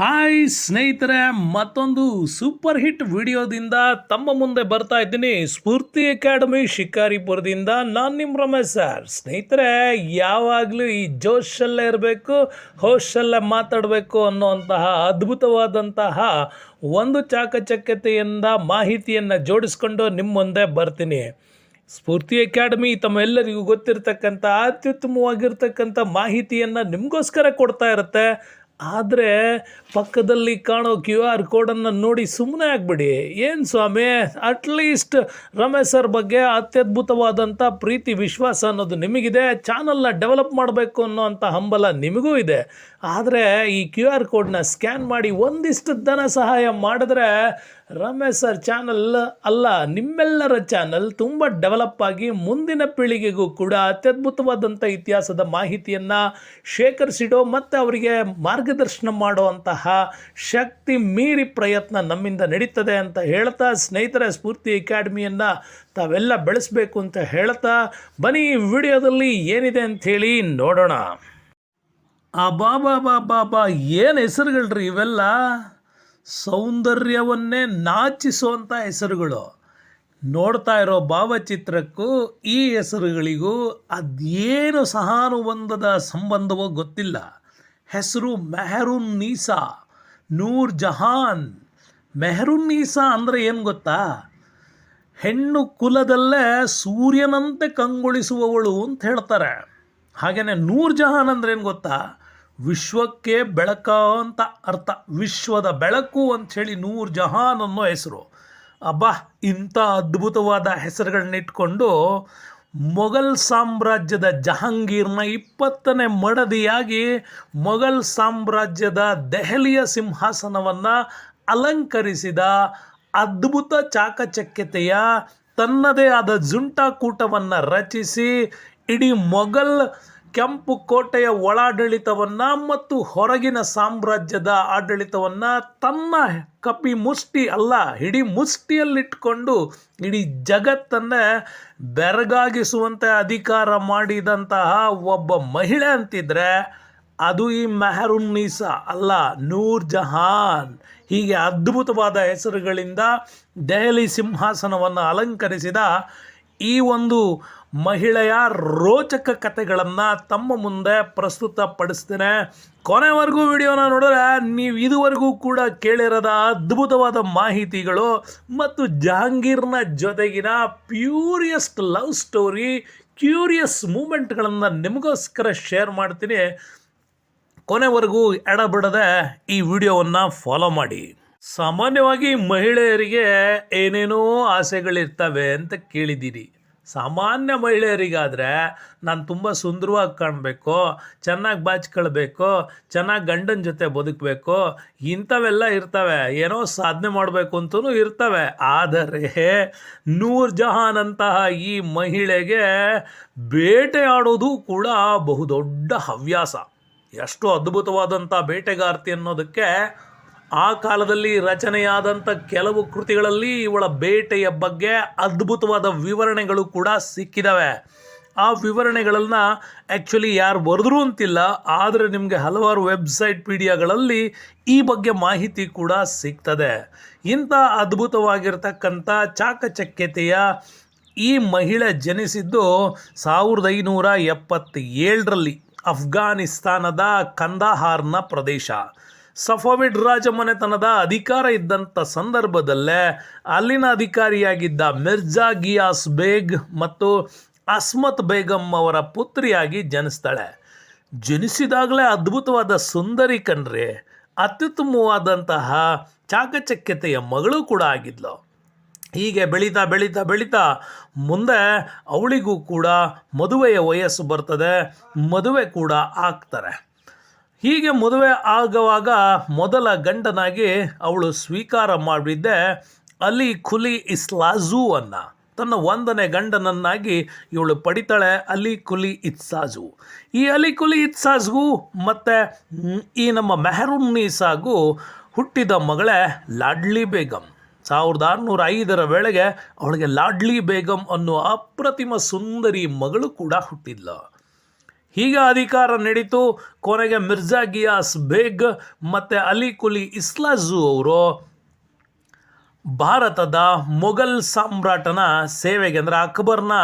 Hi ಸ್ನೇಹಿತರೆ, ಮತ್ತೊಂದು super hit ವಿಡಿಯೋದಿಂದ ತಮ್ಮ ಮುಂದೆ ಬರ್ತಾ ಇದ್ದೀನಿ. ಸ್ಫೂರ್ತಿ ಅಕಾಡೆಮಿ ಶಿಕಾರಿಪುರದಿಂದ ನಾನು ನಿಮ್ಮ ರಮೇಶ್ ಸರ್ ಸ್ನೇಹಿತರೆ, ಯಾವಾಗಲೂ ಈ ಜೋಶಲ್ಲೇ ಇರಬೇಕು ಹೋಶಲ್ಲೇ ಮಾತಾಡಬೇಕು ಅನ್ನುವಂತಹ ಅದ್ಭುತವಾದಂತಹ ಒಂದು ಚಾಕಚಕ್ಯತೆಯಿಂದ ಮಾಹಿತಿಯನ್ನು ಜೋಡಿಸ್ಕೊಂಡು ನಿಮ್ಮ ಮುಂದೆ ಬರ್ತೀನಿ. ಸ್ಫೂರ್ತಿ ಅಕಾಡೆಮಿ ತಮ್ಮೆಲ್ಲರಿಗೂ ಗೊತ್ತಿರತಕ್ಕಂಥ, ಅತ್ಯುತ್ತಮವಾಗಿರ್ತಕ್ಕಂಥ ಮಾಹಿತಿಯನ್ನು ನಿಮಗೋಸ್ಕರ ಕೊಡ್ತಾ ಇರುತ್ತೆ. ಆದರೆ ಪಕ್ಕದಲ್ಲಿ ಕಾಣೋ ಕ್ಯೂ ಆರ್ ಕೋಡನ್ನು ನೋಡಿ ಸುಮ್ಮನೆ ಆಗ್ಬಿಡಿ. ಏನು ಸ್ವಾಮಿ? ಅಟ್ಲೀಸ್ಟ್ ರಮೇಶ್ ಸರ್ ಬಗ್ಗೆ ಅತ್ಯದ್ಭುತವಾದಂಥ ಪ್ರೀತಿ, ವಿಶ್ವಾಸ ಅನ್ನೋದು ನಿಮಗಿದೆ. ಚಾನಲ್ನ ಡೆವಲಪ್ ಮಾಡಬೇಕು ಅನ್ನೋವಂಥ ಹಂಬಲ ನಿಮಗೂ ಇದೆ. ಆದರೆ ಈ ಕ್ಯೂ ಆರ್ ಕೋಡ್ನ ಸ್ಕ್ಯಾನ್ ಮಾಡಿ ಒಂದಿಷ್ಟು ಧನ ಸಹಾಯ ಮಾಡಿದ್ರೆ ರಮೇಶ್ ಸರ್ ಚಾನಲ್ ಅಲ್ಲ ನಿಮ್ಮೆಲ್ಲರ ಚಾನಲ್ ತುಂಬ ಡೆವಲಪ್ ಆಗಿ ಮುಂದಿನ ಪೀಳಿಗೆಗೂ ಕೂಡ ಅತ್ಯದ್ಭುತವಾದಂಥ ಇತಿಹಾಸದ ಮಾಹಿತಿಯನ್ನು ಶೇಖರಿಸಿಡೋ ಮತ್ತು ಅವರಿಗೆ ಮಾರ್ಗದರ್ಶನ ಮಾಡುವಂತಹ ಶಕ್ತಿ ಮೀರಿ ಪ್ರಯತ್ನ ನಮ್ಮಿಂದ ನಡೀತದೆ ಅಂತ ಹೇಳ್ತಾ ಸ್ನೇಹಿತರ, ಸ್ಫೂರ್ತಿ ಅಕಾಡೆಮಿಯನ್ನು ತಾವೆಲ್ಲ ಬೆಳೆಸಬೇಕು ಅಂತ ಹೇಳ್ತಾ ಬನ್ನಿ ವಿಡಿಯೋದಲ್ಲಿ ಏನಿದೆ ಅಂಥೇಳಿ ನೋಡೋಣ. ಆ ಬಾಬಾ ಬಾಬಾ ಬಾ, ಏನು ಹೆಸರುಗಳ್ರಿ ಇವೆಲ್ಲ? ಸೌಂದರ್ಯವನ್ನೇ ನಾಚಿಸುವಂಥ ಹೆಸರುಗಳು. ನೋಡ್ತಾ ಇರೋ ಭಾವಚಿತ್ರಕ್ಕೂ ಈ ಹೆಸರುಗಳಿಗೂ ಅದೇನು ಸಹಾನುಬಂಧದ ಸಂಬಂಧವೋ ಗೊತ್ತಿಲ್ಲ. ಹೆಸರು ಮೆಹರುನ್ ನೀಸಾ, ನೂರ್ ಜಹಾನ್. ಮೆಹರುನ್ ನೀಸಾ ಅಂದರೆ ಏನು ಗೊತ್ತಾ? ಹೆಣ್ಣು ಕುಲದಲ್ಲೇ ಸೂರ್ಯನಂತೆ ಕಂಗೊಳಿಸುವವಳು ಅಂತ ಹೇಳ್ತಾರೆ. ಹಾಗೆಯೇ ನೂರ್ ಜಹಾನ್ ಅಂದ್ರೇನು ಗೊತ್ತಾ? ವಿಶ್ವಕ್ಕೆ ಬೆಳಕ ಅಂತ ಅರ್ಥ. ವಿಶ್ವದ ಬೆಳಕು ಅಂಥೇಳಿ ನೂರ್ ಜಹಾನ್ ಅನ್ನೋ ಹೆಸರು. ಅಬ್ಬಾ, ಇಂಥ ಅದ್ಭುತವಾದ ಹೆಸರುಗಳನ್ನ ಇಟ್ಕೊಂಡು ಮೊಘಲ್ ಸಾಮ್ರಾಜ್ಯದ ಜಹಾಂಗೀರ್ನ ಇಪ್ಪತ್ತನೇ ಮಡದಿಯಾಗಿ ಮೊಘಲ್ ಸಾಮ್ರಾಜ್ಯದ ದೆಹಲಿಯ ಸಿಂಹಾಸನವನ್ನು ಅಲಂಕರಿಸಿದ ಅದ್ಭುತ ಚಾಕಚಕ್ಯತೆಯ ತನ್ನದೇ ಆದ ಜುಂಟಾಕೂಟವನ್ನು ರಚಿಸಿ ಇಡೀ ಮೊಘಲ್ ಕೆಂಪು ಕೋಟೆಯ ಒಳಾಡಳಿತವನ್ನು ಮತ್ತು ಹೊರಗಿನ ಸಾಮ್ರಾಜ್ಯದ ಆಡಳಿತವನ್ನು ತನ್ನ ಕಪಿ ಮುಷ್ಟಿ ಅಲ್ಲ ಇಡೀ ಮುಷ್ಟಿಯಲ್ಲಿಟ್ಕೊಂಡು ಇಡೀ ಜಗತ್ತನ್ನೇ ಬೆರಗಾಗಿಸುವಂತೆ ಅಧಿಕಾರ ಮಾಡಿದಂತಹ ಒಬ್ಬ ಮಹಿಳೆ ಅಂತಿದ್ರೆ ಅದು ಈ ಮೆಹರುನ್ನೀಸಾ ಅಲ್ಲ, ನೂರ್ ಜಹಾನ್. ಹೀಗೆ ಅದ್ಭುತವಾದ ಹೆಸರುಗಳಿಂದ ದೆಹಲಿ ಸಿಂಹಾಸನವನ್ನು ಅಲಂಕರಿಸಿದ ಈ ಒಂದು ಮಹಿಳೆಯ ರೋಚಕ ಕಥೆಗಳನ್ನು ತಮ್ಮ ಮುಂದೆ ಪ್ರಸ್ತುತ ಪಡಿಸ್ತೇನೆ ಕೊನೆವರೆಗೂ ವಿಡಿಯೋನ ನೋಡಿದ್ರೆ ನೀವು ಇದುವರೆಗೂ ಕೂಡ ಕೇಳಿರದ ಅದ್ಭುತವಾದ ಮಾಹಿತಿಗಳು ಮತ್ತು ಜಹಾಂಗೀರ್ನ ಜೊತೆಗಿನ ಪ್ಯೂರಿಯಸ್ಟ್ ಲವ್ ಸ್ಟೋರಿ, ಕ್ಯೂರಿಯಸ್ ಮೂಮೆಂಟ್ಗಳನ್ನು ನಿಮಗೋಸ್ಕರ ಶೇರ್ ಮಾಡ್ತೀನಿ. ಕೊನೆವರೆಗೂ ಎಡಬಿಡದೆ ಈ ವಿಡಿಯೋವನ್ನು ಫಾಲೋ ಮಾಡಿ. ಸಾಮಾನ್ಯವಾಗಿ ಮಹಿಳೆಯರಿಗೆ ಏನೇನೋ ಆಸೆಗಳಿರ್ತವೆ ಅಂತ ಕೇಳಿದ್ದೀರಿ ಸಾಮಾನ್ಯ ಮಹಿಳೆಯರಿಗಾದರೆ ನಾನು ತುಂಬ ಸುಂದರವಾಗಿ ಕಾಣಬೇಕು, ಚೆನ್ನಾಗಿ ಬಾಚ್ಕೊಳ್ಬೇಕು, ಚೆನ್ನಾಗಿ ಗಂಡನ ಜೊತೆ ಬದುಕಬೇಕು, ಇಂಥವೆಲ್ಲ ಇರ್ತವೆ. ಏನೋ ಸಾಧನೆ ಮಾಡಬೇಕು ಅಂತಲೂ ಇರ್ತವೆ. ಆದರೆ ನೂರ್ ಜಹಾನ್ ಅಂತಹ ಈ ಮಹಿಳೆಗೆ ಬೇಟೆಯಾಡೋದು ಕೂಡ ಬಹುದೊಡ್ಡ ಹವ್ಯಾಸ. ಎಷ್ಟು ಅದ್ಭುತವಾದಂಥ ಬೇಟೆಗಾರ್ತಿ ಅನ್ನೋದಕ್ಕೆ ಆ ಕಾಲದಲ್ಲಿ ರಚನೆಯಾದಂಥ ಕೆಲವು ಕೃತಿಗಳಲ್ಲಿ ಇವಳ ಬೇಟೆಯ ಬಗ್ಗೆ ಅದ್ಭುತವಾದ ವಿವರಣೆಗಳು ಕೂಡ ಸಿಕ್ಕಿದವೆ. ಆ ವಿವರಣೆಗಳನ್ನು ಆ್ಯಕ್ಚುಲಿ ಯಾರು ಬರೆದ್ರು ಅಂತಿಲ್ಲ, ಆದರೆ ನಿಮಗೆ ಹಲವಾರು ವೆಬ್ಸೈಟ್ ಪೀಡಿಯಾಗಳಲ್ಲಿ ಈ ಬಗ್ಗೆ ಮಾಹಿತಿ ಕೂಡ ಸಿಗ್ತದೆ. ಇಂಥ ಅದ್ಭುತವಾಗಿರ್ತಕ್ಕಂಥ ಚಾಕಚಕ್ಯತೆಯ ಈ ಮಹಿಳೆ ಜನಿಸಿದ್ದು ಸಾವಿರದ ಐನೂರ ಎಪ್ಪತ್ತೇಳರಲ್ಲಿ ಅಫ್ಘಾನಿಸ್ತಾನದ ಕಂದಹಾರ್ನ ಪ್ರದೇಶ. ಸಫವಿಡ್ ರಾಜಮನೆತನದ ಅಧಿಕಾರ ಇದ್ದಂಥ ಸಂದರ್ಭದಲ್ಲೇ ಅಲ್ಲಿನ ಅಧಿಕಾರಿಯಾಗಿದ್ದ ಮಿರ್ಜಾ ಗಿಯಾಸ್ ಬೇಗ್ ಮತ್ತು ಅಸ್ಮತ್ ಬೇಗಂ ಅವರ ಪುತ್ರಿಯಾಗಿ ಜನಿಸ್ತಾಳೆ. ಜನಿಸಿದಾಗಲೇ ಅದ್ಭುತವಾದ ಸುಂದರಿ ಕಣ್ರಿ ಅತ್ಯುತ್ತಮವಾದಂತಹ ಚಾಕಚಕ್ಯತೆಯ ಮಗಳು ಕೂಡ ಆಗಿದ್ಲು. ಹೀಗೆ ಬೆಳೀತಾ ಬೆಳೀತಾ ಬೆಳೀತಾ ಮುಂದೆ ಅವಳಿಗೂ ಕೂಡ ಮದುವೆಯ ವಯಸ್ಸು ಬರ್ತದೆ, ಮದುವೆ ಕೂಡ ಆಗ್ತಾರೆ. ಹೀಗೆ ಮದುವೆ ಆಗುವಾಗ ಮೊದಲ ಗಂಡನಾಗಿ ಅವಳು ಸ್ವೀಕಾರ ಮಾಡಿದ್ದೆ ಅಲಿ ಖುಲಿ ಇಸ್ಲಾಜು ಅನ್ನ. ತನ್ನ ಒಂದನೇ ಗಂಡನನ್ನಾಗಿ ಇವಳು ಪಡಿತಾಳೆ ಅಲಿ ಕುಲಿ ಇತ್ಸಾಜು ಈ ಅಲಿ ಕುಲಿ ಇತ್ಸಾಜ್ಗೂ ಮತ್ತು ಈ ನಮ್ಮ ಮೆಹರುನ್ನೀಸಾಗೂ ಹುಟ್ಟಿದ ಮಗಳೇ ಲಾಡ್ಲಿ ಬೇಗಂ. ಸಾವಿರದ ಆರುನೂರ ಐದರ ವೇಳೆಗೆ ಅವಳಿಗೆ ಲಾಡ್ಲಿ ಬೇಗಂ ಅನ್ನೋ ಅಪ್ರತಿಮ ಸುಂದರಿ ಮಗಳು ಕೂಡ ಹುಟ್ಟಿದ್ಲು. ಹೀಗೆ ಅಧಿಕಾರ ನಡೀತು. ಕೊನೆಗೆ ಮಿರ್ಜಾ ಗಿಯಾಸ್ ಬೇಗ್ ಮತ್ತು ಅಲಿ ಕುಲಿ ಇಸ್ಲಾಜು ಅವರು ಭಾರತದ ಮೊಘಲ್ ಸಾಮ್ರಾಟನ ಸೇವೆಗೆ, ಅಂದರೆ ಅಕ್ಬರ್ನ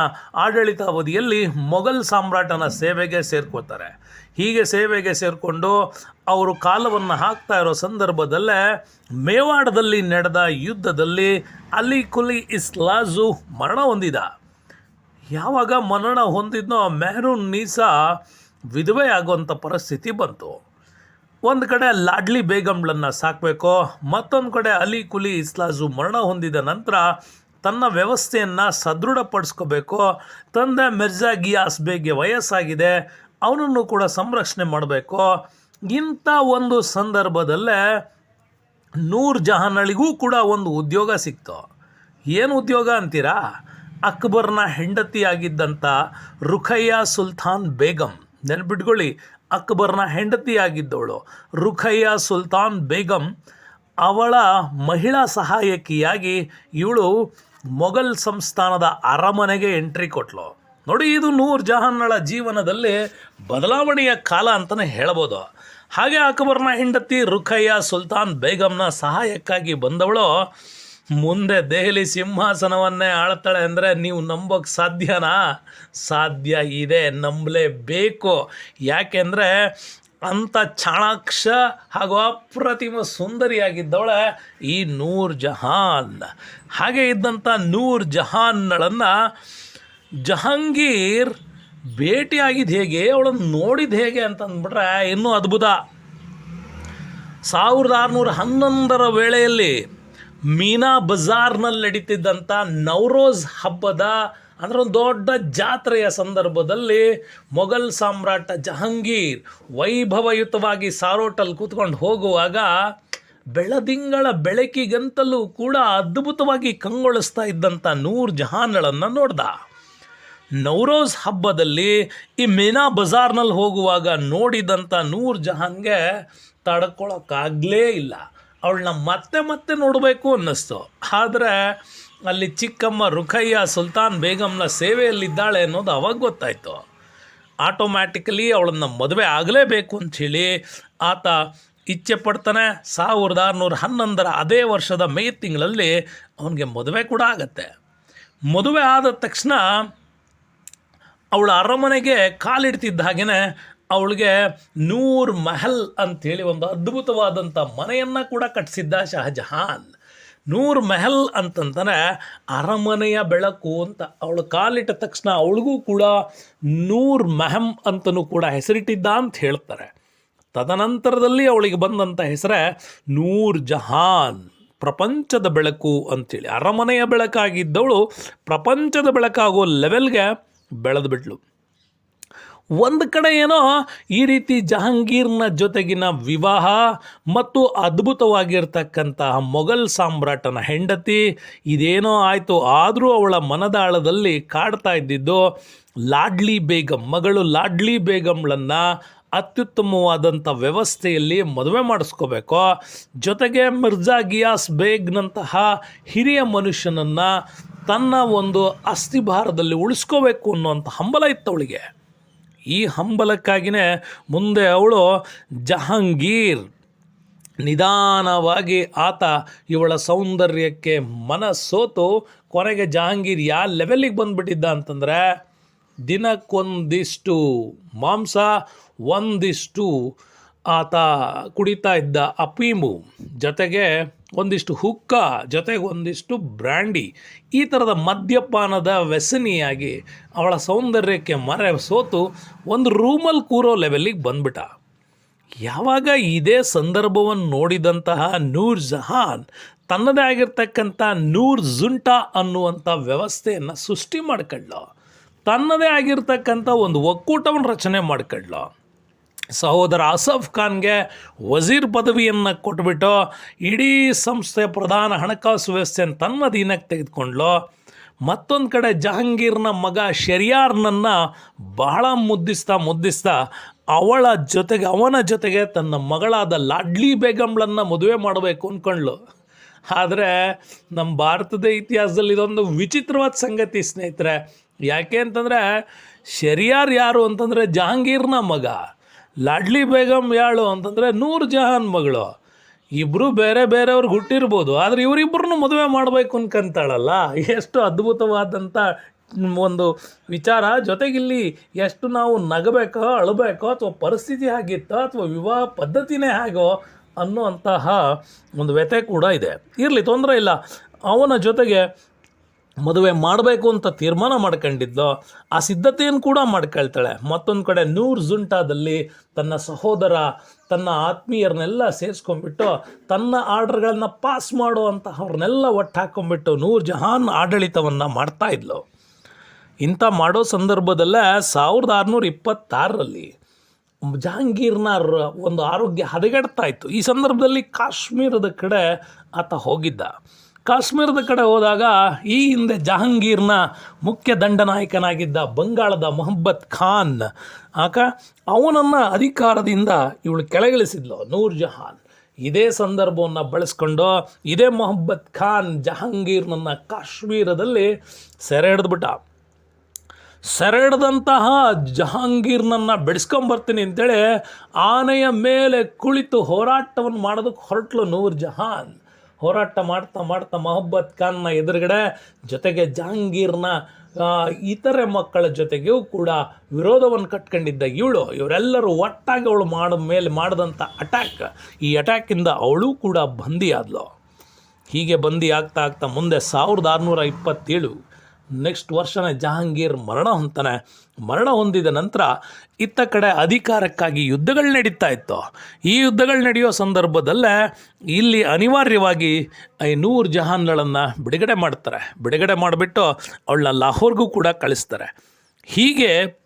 ಆಡಳಿತಾವಧಿಯಲ್ಲಿ ಮೊಘಲ್ ಸಾಮ್ರಾಟನ ಸೇವೆಗೆ ಸೇರ್ಕೋತಾರೆ ಹೀಗೆ ಸೇವೆಗೆ ಸೇರಿಕೊಂಡು ಅವರು ಕಾಲವನ್ನು ಹಾಕ್ತಾ ಇರೋ ಸಂದರ್ಭದಲ್ಲೇ ಮೇವಾಡದಲ್ಲಿ ನಡೆದ ಯುದ್ಧದಲ್ಲಿ ಅಲಿ ಕುಲಿ ಇಸ್ಲಾಜು ಮರಣ ಹೊಂದಿದ. ಯಾವಾಗ ಮರಣ ಹೊಂದಿದ್ನೋ ಮೆಹರೂನ್ ನೀಸಾ ವಿಧವೆ ಆಗುವಂಥ ಪರಿಸ್ಥಿತಿ ಬಂತು. ಒಂದು ಕಡೆ ಲಾಡ್ಲಿ ಬೇಗಂಗಳನ್ನು ಸಾಕಬೇಕು, ಮತ್ತೊಂದು ಕಡೆ ಅಲಿ ಕುಲಿ ಇಸ್ಲಾಜು ಮರಣ ಹೊಂದಿದ ನಂತರ ತನ್ನ ವ್ಯವಸ್ಥೆಯನ್ನು ಸದೃಢಪಡಿಸ್ಕೋಬೇಕು. ತಂದೆ ಮಿರ್ಜಾ ಗಿಯಾಸ್ ಬೇಗೆ ವಯಸ್ಸಾಗಿದೆ, ಅವನನ್ನು ಕೂಡ ಸಂರಕ್ಷಣೆ ಮಾಡಬೇಕು. ಇಂಥ ಒಂದು ಸಂದರ್ಭದಲ್ಲೇ ನೂರ್ ಜಹಾನಳಿಗೂ ಕೂಡ ಒಂದು ಉದ್ಯೋಗ ಸಿಕ್ತು. ಏನು ಉದ್ಯೋಗ ಅಂತೀರಾ? ಅಕ್ಬರ್ನ ಹೆಂಡತಿಯಾಗಿದ್ದಂಥ ರುಖಯ್ಯ ಸುಲ್ತಾನ್ ಬೇಗಂ. ನೆನ್ಪಿಟ್ಕೊಳ್ಳಿ, ಅಕ್ಬರ್ನ ಹೆಂಡತಿಯಾಗಿದ್ದವಳು ರುಖಯ್ಯ ಸುಲ್ತಾನ್ ಬೇಗಂ. ಅವಳ ಮಹಿಳಾ ಸಹಾಯಕಿಯಾಗಿ ಇವಳು ಮೊಘಲ್ ಸಂಸ್ಥಾನದ ಅರಮನೆಗೆ ಎಂಟ್ರಿ ಕೊಟ್ಲು. ನೋಡಿ, ಇದು ನೂರ್ ಜಹಾನ್ನಳ ಜೀವನದಲ್ಲಿ ಬದಲಾವಣೆಯ ಕಾಲ ಅಂತಲೇ ಹೇಳ್ಬೋದು. ಹಾಗೆ ಅಕ್ಬರ್ನ ಹೆಂಡತಿ ರುಖಯ್ಯ ಸುಲ್ತಾನ್ ಬೇಗಂನ ಸಹಾಯಕ್ಕಾಗಿ ಬಂದವಳು ಮುಂದೆ ದೆಹಲಿ ಸಿಂಹಾಸನವನ್ನೇ ಆಳ್ತಾಳೆ ಅಂದರೆ ನೀವು ನಂಬೋಕ್ಕೆ ಸಾಧ್ಯನಾ? ಸಾಧ್ಯ ಇದೆ, ನಂಬಲೇಬೇಕು. ಯಾಕೆಂದರೆ ಅಂಥ ಚಾಣಾಕ್ಷ ಹಾಗೂ ಅಪ್ರತಿಮ ಸುಂದರಿಯಾಗಿದ್ದವಳೆ ಈ ನೂರ್ ಜಹಾನ್. ಹಾಗೆ ಇದ್ದಂಥ ನೂರ್ ಜಹಾನ್ಗಳನ್ನು ಜಹಾಂಗೀರ್ ಭೇಟಿಯಾಗಿದ್ದು ಹೇಗೆ, ಅವಳನ್ನು ನೋಡಿದ ಹೇಗೆ ಅಂತಂದ್ಬಿಟ್ರೆ ಇನ್ನೂ ಅದ್ಭುತ. ಸಾವಿರದ ಆರುನೂರ ಹನ್ನೊಂದರ ವೇಳೆಯಲ್ಲಿ ಮೀನಾ ಬಜಾರ್ನಲ್ಲಿ ನಡೀತಿದ್ದಂಥ ನವರೋಜ್ ಹಬ್ಬದ ಅಂದರೆ ಒಂದು ದೊಡ್ಡ ಜಾತ್ರೆಯ ಸಂದರ್ಭದಲ್ಲಿ ಮೊಘಲ್ ಸಾಮ್ರಾಟ ಜಹಾಂಗೀರ್ ವೈಭವಯುತವಾಗಿ ಸಾರೋಟಲ್ಲಿ ಕೂತ್ಕೊಂಡು ಹೋಗುವಾಗ ಬೆಳದಿಂಗಳ ಬೆಳಕಿಗಂತಲೂ ಕೂಡ ಅದ್ಭುತವಾಗಿ ಕಂಗೊಳಿಸ್ತಾ ಇದ್ದಂಥ ನೂರ್ ಜಹಾನ್ಗಳನ್ನು ನೋಡ್ದ. ನವರೋಜ್ ಹಬ್ಬದಲ್ಲಿ ಈ ಮೀನಾ ಬಜಾರ್ನಲ್ಲಿ ಹೋಗುವಾಗ ನೋಡಿದಂಥ ನೂರ್ ಜಹಾನ್ಗೆ ತಡ್ಕೊಳಕ್ಕಾಗಲೇ ಇಲ್ಲ. ಅವಳನ್ನ ಮತ್ತೆ ಮತ್ತೆ ನೋಡಬೇಕು ಅನ್ನಿಸ್ತು. ಆದರೆ ಅಲ್ಲಿ ಚಿಕ್ಕಮ್ಮ ರುಖಯ್ಯ ಸುಲ್ತಾನ್ ಬೇಗಮ್ನ ಸೇವೆಯಲ್ಲಿದ್ದಾಳೆ ಅನ್ನೋದು ಅವಾಗ ಗೊತ್ತಾಯಿತು. ಆಟೋಮ್ಯಾಟಿಕಲಿ ಅವಳನ್ನು ಮದುವೆ ಆಗಲೇಬೇಕು ಅಂಥೇಳಿ ಆತ ಇಚ್ಛೆ ಪಡ್ತಾನೆ. ಸಾವಿರದ ಆರುನೂರ ಹನ್ನೊಂದರ ಅದೇ ವರ್ಷದ ಮೇ ತಿಂಗಳಲ್ಲಿ ಅವನಿಗೆ ಮದುವೆ ಕೂಡ ಆಗತ್ತೆ. ಮದುವೆ ಆದ ತಕ್ಷಣ ಅವಳ ಅರಮನೆಗೆ ಕಾಲಿಡ್ತಿದ್ದ ಹಾಗೆಯೇ ಅವಳಿಗೆ ನೂರ್ ಮಹಲ್ ಅಂಥೇಳಿ ಒಂದು ಅದ್ಭುತವಾದಂಥ ಮನೆಯನ್ನು ಕೂಡ ಕಟ್ಟಿಸಿದ್ದ ಶಹಜಹಾನ್. ನೂರ್ ಮೆಹಲ್ ಅಂತಂತಾನೆ ಅರಮನೆಯ ಬೆಳಕು ಅಂತ ಅವಳು ಕಾಲಿಟ್ಟ ತಕ್ಷಣ ಅವಳಿಗೂ ಕೂಡ ನೂರ್ ಮೆಹಮ್ ಅಂತಲೂ ಕೂಡ ಹೆಸರಿಟ್ಟಿದ್ದ ಅಂತ ಹೇಳ್ತಾರೆ. ತದನಂತರದಲ್ಲಿ ಅವಳಿಗೆ ಬಂದಂಥ ಹೆಸರೇ ನೂರ್ ಜಹಾನ್, ಪ್ರಪಂಚದ ಬೆಳಕು ಅಂಥೇಳಿ ಅರಮನೆಯ ಬೆಳಕಾಗಿದ್ದವಳು ಪ್ರಪಂಚದ ಬೆಳಕಾಗೋ ಲೆವೆಲ್ಗೆ ಬೆಳೆದು ಬಿಟ್ಲು ಒಂದು ಕಡೆ ಏನೋ ಈ ರೀತಿ ಜಹಾಂಗೀರ್ನ ಜೊತೆಗಿನ ವಿವಾಹ ಮತ್ತು ಅದ್ಭುತವಾಗಿರ್ತಕ್ಕಂತಹ ಮೊಘಲ್ ಸಾಮ್ರಾಟನ ಹೆಂಡತಿ ಇದೇನೋ ಆಯಿತು, ಆದರೂ ಅವಳ ಮನದಾಳದಲ್ಲಿ ಕಾಡ್ತಾ ಇದ್ದಿದ್ದು ಲಾಡ್ಲಿ ಬೇಗಂ. ಮಗಳು ಲಾಡ್ಲಿ ಬೇಗಂಳನ್ನು ಅತ್ಯುತ್ತಮವಾದಂಥ ವ್ಯವಸ್ಥೆಯಲ್ಲಿ ಮದುವೆ ಮಾಡಿಸ್ಕೋಬೇಕು. ಜೊತೆಗೆ ಮಿರ್ಜಾ ಗಿಯಾಸ್ ಬೇಗ್ನಂತಹ ಹಿರಿಯ ಮನುಷ್ಯನನ್ನು ತನ್ನ ಒಂದು ಅಸ್ಥಿಭಾರದಲ್ಲಿ ಉಳಿಸ್ಕೋಬೇಕು ಅನ್ನುವಂಥ ಹಂಬಲ ಇತ್ತು ಅವಳಿಗೆ. ಈ ಹಂಬಲಕ್ಕಾಗಿಯೇ ಮುಂದೆ ಅವಳು ಜಹಾಂಗೀರ್. ನಿಧಾನವಾಗಿ ಆತ ಇವಳ ಸೌಂದರ್ಯಕ್ಕೆ ಮನಸ್ಸೋತು ಕೊನೆಗೆ ಜಹಾಂಗೀರ್ ಯಾವ ಲೆವೆಲ್ಲಿಗೆ ಬಂದುಬಿಟ್ಟಿದ್ದ ಅಂತಂದರೆ, ದಿನಕ್ಕೊಂದಿಷ್ಟು ಮಾಂಸ, ಒಂದಿಷ್ಟು ಆತ ಕುಡಿತಾ ಇದ್ದ ಅಪೀಮು. ಜೊತೆಗೆ ಒಂದಿಷ್ಟು ಹುಕ್ಕ ಜೊತೆಗೆ ಒಂದಿಷ್ಟು ಬ್ರ್ಯಾಂಡಿ. ಈ ಥರದ ಮದ್ಯಪಾನದ ವ್ಯಸನಿಯಾಗಿ ಅವಳ ಸೌಂದರ್ಯಕ್ಕೆ ಮರೆ ಸೋತು ಒಂದು ರೂಮಲ್ಲಿ ಕೂರೋ ಲೆವೆಲ್ಲಿಗೆ ಬಂದ್ಬಿಟ್ಟ. ಯಾವಾಗ ಇದೇ ಸಂದರ್ಭವನ್ನು ನೋಡಿದಂತಹ ನೂರ್ ಜಹಾನ್ ತನ್ನದೇ ಆಗಿರ್ತಕ್ಕಂಥ ನೂರ್ ಝುಂಟಾ ಅನ್ನುವಂಥ ವ್ಯವಸ್ಥೆಯನ್ನು ಸೃಷ್ಟಿ ಮಾಡ್ಕೊಳ್ಳೋ. ತನ್ನದೇ ಆಗಿರ್ತಕ್ಕಂಥ ಒಂದು ಒಕ್ಕೂಟವನ್ನು ರಚನೆ ಮಾಡ್ಕೊಳ್ಳ. ಸಹೋದರ ಆಸಫ್ ಖಾನ್ಗೆ ವಜೀರ್ ಪದವಿಯನ್ನು ಕೊಟ್ಬಿಟ್ಟು ಇಡೀ ಸಂಸ್ಥೆಯ ಪ್ರಧಾನ ಹಣಕಾಸು ವ್ಯವಸ್ಥೆಯನ್ನು ತನ್ನ ಅಧೀನಕ್ಕೆ ತೆಗೆದುಕೊಂಡ್ಲು. ಮತ್ತೊಂದು ಕಡೆ ಜಹಾಂಗೀರ್ನ ಮಗ ಶರಿಯಾರ್ನನ್ನು ಬಹಳ ಮುದ್ದಿಸ್ತಾ ಮುದ್ದಿಸ್ತಾ ಅವಳ ಜೊತೆಗೆ, ಅವನ ಜೊತೆಗೆ ತನ್ನ ಮಗಳಾದ ಲಾಡ್ಲಿ ಬೇಗಂಳನ್ನು ಮದುವೆ ಮಾಡಬೇಕು ಅಂದ್ಕೊಂಡ್ಳು ಆದರೆ ನಮ್ಮ ಭಾರತದ ಇತಿಹಾಸದಲ್ಲಿ ಇದೊಂದು ವಿಚಿತ್ರವಾದ ಸಂಗತಿ ಸ್ನೇಹಿತರೆ. ಯಾಕೆ ಅಂತಂದರೆ ಶರಿಯಾರ್ ಯಾರು ಅಂತಂದರೆ ಜಹಾಂಗೀರ್ನ ಮಗ. ಲಾಡ್ಲಿ ಬೇಗಂ ಯಾಳು ಅಂತಂದರೆ ನೂರು ಜಹಾನ್ ಮಗಳು. ಇಬ್ಬರು ಬೇರೆ ಬೇರೆಯವ್ರಿಗೆ ಹುಟ್ಟಿರ್ಬೋದು. ಆದರೆ ಇವರಿಬ್ಬರನ್ನು ಮದುವೆ ಮಾಡಬೇಕು ಅನ್ಕಂತಾಳಲ್ಲ. ಎಷ್ಟು ಅದ್ಭುತವಾದಂಥ ಒಂದು ವಿಚಾರ. ಜೊತೆಗಿಲ್ಲಿ ಎಷ್ಟು ನಾವು ನಗಬೇಕೋ, ಅಳಬೇಕೋ, ಅಥವಾ ಪರಿಸ್ಥಿತಿ ಆಗಿತ್ತೋ ಅಥವಾ ವಿವಾಹ ಪದ್ಧತಿನೇ ಹೇಗೋ ಅನ್ನುವಂತಹ ಒಂದು ವ್ಯಥೆ ಕೂಡ ಇದೆ. ಇರಲಿ, ತೊಂದರೆ ಇಲ್ಲ. ಅವನ ಜೊತೆಗೆ ಮದುವೆ ಮಾಡಬೇಕು ಅಂತ ತೀರ್ಮಾನ ಮಾಡ್ಕೊಂಡಿದ್ಲು, ಆ ಸಿದ್ಧತೆಯನ್ನು ಕೂಡ ಮಾಡ್ಕೊಳ್ತಾಳೆ. ಮತ್ತೊಂದು ಕಡೆ ನೂರ್ ಜುಂಟಾದಲ್ಲಿ ತನ್ನ ಸಹೋದರ, ತನ್ನ ಆತ್ಮೀಯರನ್ನೆಲ್ಲ ಸೇರಿಸ್ಕೊಂಡ್ಬಿಟ್ಟು, ತನ್ನ ಆರ್ಡರ್ಗಳನ್ನ ಪಾಸ್ ಮಾಡುವಂತಹವ್ರನ್ನೆಲ್ಲ ಒಟ್ಟು ಹಾಕ್ಕೊಂಡ್ಬಿಟ್ಟು ನೂರ್ ಜಹಾನ್ ಆಡಳಿತವನ್ನು ಮಾಡ್ತಾ ಇದ್ಲು. ಇಂಥ ಮಾಡೋ ಸಂದರ್ಭದಲ್ಲೇ ಸಾವಿರದ ಆರುನೂರ ಇಪ್ಪತ್ತಾರರಲ್ಲಿ ಜಹಾಂಗೀರ್ನ ಒಂದು ಆರೋಗ್ಯ ಹದಗೆಡ್ತಾ ಇತ್ತು. ಈ ಸಂದರ್ಭದಲ್ಲಿ ಕಾಶ್ಮೀರದ ಕಡೆ ಆತ ಹೋಗಿದ್ದ. ಕಾಶ್ಮೀರದ ಕಡೆ ಹೋದಾಗ ಈ ಹಿಂದೆ ಜಹಾಂಗೀರ್ನ ಮುಖ್ಯ ದಂಡನಾಯಕನಾಗಿದ್ದ ಬಂಗಾಳದ ಮೊಹಮ್ಮದ್ ಖಾನ್. ಆಕ ಅವನನ್ನು ಅಧಿಕಾರದಿಂದ ಇವಳು ಕೆಳಗಿಳಿಸಿದ್ಲು, ನೂರ್ ಜಹಾನ್. ಇದೇ ಸಂದರ್ಭವನ್ನು ಬಳಸ್ಕೊಂಡು ಇದೇ ಮೊಹಮ್ಮದ್ ಖಾನ್ ಜಹಾಂಗೀರ್ನನ್ನು ಕಾಶ್ಮೀರದಲ್ಲಿ ಸೆರೆ ಹಿಡಿದ್ಬಿಟ್ಟ ಸೆರೆಡ್ದಂತಹ ಜಹಾಂಗೀರ್ನನ್ನು ಬೆಳೆಸ್ಕೊಂಬರ್ತೀನಿ ಅಂತೇಳಿ ಆನೆಯ ಮೇಲೆ ಕುಳಿತು ಹೋರಾಟವನ್ನು ಮಾಡೋದಕ್ಕೆ ಹೊರಟ್ಲು ನೂರ್ ಜಹಾನ್. ಹೋರಾಟ ಮಾಡ್ತಾ ಮಾಡ್ತಾ ಮೊಹಬ್ಬತ್ ಖಾನ್ನ ಎದುರುಗಡೆ ಜೊತೆಗೆ ಜಹಾಂಗೀರ್ನ ಇತರೆ ಮಕ್ಕಳ ಜೊತೆಗೂ ಕೂಡ ವಿರೋಧವನ್ನು ಕಟ್ಕೊಂಡಿದ್ದ ಇವಳು. ಇವರೆಲ್ಲರೂ ಒಟ್ಟಾಗಿ ಅವಳು ಮಾಡ, ಮೇಲೆ ಮಾಡಿದಂಥ ಅಟ್ಯಾಕ್ ಈ ಅಟ್ಯಾಕಿಂದ ಅವಳು ಕೂಡ ಬಂದಿಯಾದ್ಲು. ಹೀಗೆ ಬಂದಿ ಆಗ್ತಾ ಆಗ್ತಾ ಮುಂದೆ ಸಾವಿರದ ಆರುನೂರ ಇಪ್ಪತ್ತೇಳು. ನೆಕ್ಸ್ಟ್ ವರ್ಷನೇ ಜಹಾಂಗೀರ್ ಮರಣ ಹೊಂತಾನೆ. ಮರಣ ಹೊಂದಿದ ನಂತರ ಇತ್ತ ಕಡೆ ಅಧಿಕಾರಕ್ಕಾಗಿ ಯುದ್ಧಗಳು ನಡೀತಾ ಇತ್ತು. ಈ ಯುದ್ಧಗಳು ನಡೆಯೋ ಸಂದರ್ಭದಲ್ಲೇ ಇಲ್ಲಿ ಅನಿವಾರ್ಯವಾಗಿ ಈ ನೂರ್ ಜಹಾನ್ಗಳನ್ನು ಬಿಡುಗಡೆ ಮಾಡ್ತಾರೆ. ಬಿಡುಗಡೆ ಮಾಡಿಬಿಟ್ಟು ಅವಳನ್ನ ಲಾಹೋರ್ಗೂ ಕೂಡ ಕಳಿಸ್ತಾರೆ. ಹೀಗೆ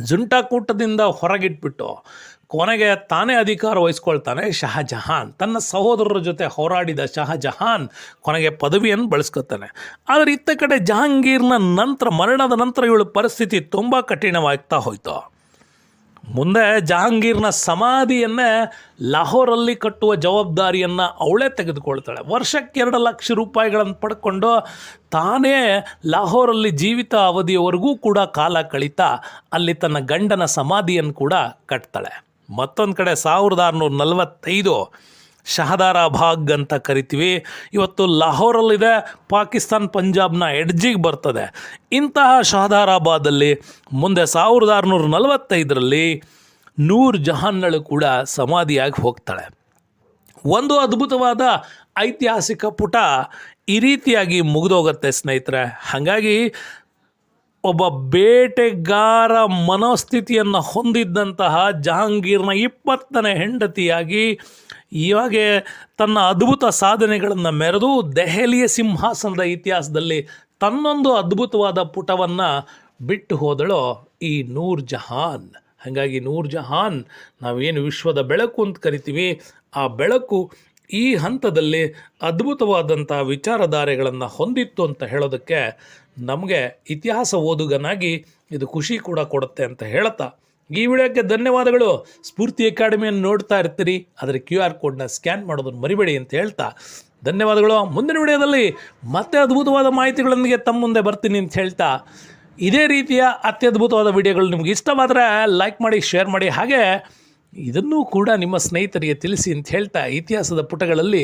ಜುಂಟಾಕೂಟದಿಂದ ಹೊರಗಿಟ್ಬಿಟ್ಟು ಕೊನೆಗೆ ತಾನೇ ಅಧಿಕಾರ ವಹಿಸ್ಕೊಳ್ತಾನೆ ಶಹಜಹಾನ್. ತನ್ನ ಸಹೋದರರ ಜೊತೆ ಹೋರಾಡಿದ ಶಹಜಹಾನ್ ಕೊನೆಗೆ ಪದವಿಯನ್ನು ಬಳಸ್ಕೊತಾನೆ. ಆದರೆ ಇತ್ತ ಕಡೆ ಜಹಾಂಗೀರ್ನ ನಂತರ, ಮರಣದ ನಂತರ ಇವಳ ಪರಿಸ್ಥಿತಿ ತುಂಬ ಕಠಿಣವಾಗ್ತಾ ಹೋಯ್ತು. ಮುಂದೆ ಜಹಾಂಗೀರ್ನ ಸಮಾಧಿಯನ್ನೇ ಲಾಹೋರಲ್ಲಿ ಕಟ್ಟುವ ಜವಾಬ್ದಾರಿಯನ್ನು ಅವಳೇ ತೆಗೆದುಕೊಳ್ತಾಳೆ. ವರ್ಷಕ್ಕೆ ಎರಡು ಲಕ್ಷ ರೂಪಾಯಿಗಳನ್ನು ಪಡ್ಕೊಂಡು ತಾನೇ ಲಾಹೋರಲ್ಲಿ ಜೀವಿತ ಅವಧಿಯವರೆಗೂ ಕೂಡ ಕಾಲ ಕಳೀತಾ ಅಲ್ಲಿ ತನ್ನ ಗಂಡನ ಸಮಾಧಿಯನ್ನು ಕೂಡ ಕಟ್ತಾಳೆ. ಮತ್ತೊಂದು ಕಡೆ ಸಾವಿರದ ಆರುನೂರ ನಲವತ್ತೈದು ಶಹದಾರ ಭಾಗ್ ಅಂತ ಕರಿತೀವಿ. ಇವತ್ತು ಲಾಹೋರಲ್ಲಿದೆ, ಪಾಕಿಸ್ತಾನ್ ಪಂಜಾಬ್ನ ಎಡ್ಜಿಗೆ ಬರ್ತದೆ. ಇಂತಹ ಶಹದಾರಾಬಾದಲ್ಲಿ ಮುಂದೆ ಸಾವಿರದ ಆರುನೂರ ನಲವತ್ತೈದರಲ್ಲಿ ನೂರ್ ಜಹಾನ್ನಳು ಕೂಡ ಸಮಾಧಿಯಾಗಿ ಹೋಗ್ತಾಳೆ. ಒಂದು ಅದ್ಭುತವಾದ ಐತಿಹಾಸಿಕ ಪುಟ ಈ ರೀತಿಯಾಗಿ ಮುಗಿದೋಗುತ್ತೆ ಸ್ನೇಹಿತರೆ. ಹಾಗಾಗಿ ಒಬ್ಬ ಬೇಟೆಗಾರ ಮನೋಸ್ಥಿತಿಯನ್ನು ಹೊಂದಿದ್ದಂತಹ ಜಹಾಂಗೀರ್ನ ಇಪ್ಪತ್ತನೇ ಹೆಂಡತಿಯಾಗಿ ಇವಾಗೆ ತನ್ನ ಅದ್ಭುತ ಸಾಧನೆಗಳನ್ನು ಮೆರೆದು ದೆಹಲಿಯ ಸಿಂಹಾಸನದ ಇತಿಹಾಸದಲ್ಲಿ ತನ್ನೊಂದು ಅದ್ಭುತವಾದ ಪುಟವನ್ನು ಬಿಟ್ಟು ಹೋದಳೋ ಈ ನೂರ್ ಜಹಾನ್. ಹಾಗಾಗಿ ನೂರ್ ಜಹಾನ್ ನಾವೇನು ವಿಶ್ವದ ಬೆಳಕು ಅಂತ ಕರಿತೀವಿ, ಆ ಬೆಳಕು ಈ ಹಂತದಲ್ಲಿ ಅದ್ಭುತವಾದಂಥ ವಿಚಾರಧಾರೆಗಳನ್ನು ಹೊಂದಿತ್ತು ಅಂತ ಹೇಳೋದಕ್ಕೆ ನಮಗೆ ಇತಿಹಾಸ ಓದುಗನಾಗಿ ಇದು ಖುಷಿ ಕೂಡ ಕೊಡುತ್ತೆ ಅಂತ ಹೇಳ್ತಾ ಈ ವಿಡಿಯೋಕ್ಕೆ ಧನ್ಯವಾದಗಳು. ಸ್ಫೂರ್ತಿ ಅಕಾಡೆಮಿಯನ್ನು ನೋಡ್ತಾ ಇರ್ತೀರಿ ಅದರ ಕ್ಯೂ ಆರ್ ಕೋಡ್ನ ಸ್ಕ್ಯಾನ್ ಮಾಡೋದನ್ನು ಮರಿಬೇಡಿ ಅಂತ ಹೇಳ್ತಾ. ಧನ್ಯವಾದಗಳು. ಮುಂದಿನ ವಿಡಿಯೋದಲ್ಲಿ ಮತ್ತೆ ಅದ್ಭುತವಾದ ಮಾಹಿತಿಗಳೊಂದಿಗೆ ತಮ್ಮ ಮುಂದೆ ಬರ್ತೀನಿ ಅಂತ ಹೇಳ್ತಾ. ಇದೇ ರೀತಿಯ ಅತ್ಯದ್ಭುತವಾದ ವಿಡಿಯೋಗಳು ನಿಮ್ಗೆ ಇಷ್ಟವಾದರೆ ಲೈಕ್ ಮಾಡಿ, ಶೇರ್ ಮಾಡಿ, ಹಾಗೆ ಇದನ್ನೂ ಕೂಡ ನಿಮ್ಮ ಸ್ನೇಹಿತರಿಗೆ ತಿಳಿಸಿ ಅಂತ ಹೇಳ್ತಾ ಇತಿಹಾಸದ ಪುಟಗಳಲ್ಲಿ